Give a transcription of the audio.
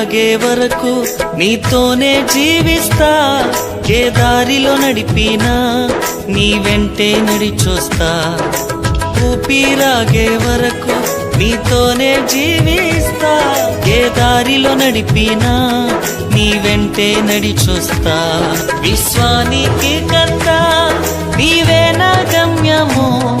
సాగే వరకు నీతోనే జీవిస్తా. ఏ దారిలో నడిపినా నీ వెంటే నడిచొస్తా. ఊపిరాగే వరకు నీతోనే జీవిస్తా. ఏ దారిలో నడిపినా నీ వెంటే నడిచొస్తా. విశ్వానికి కర్త నీవే నా గమ్యము.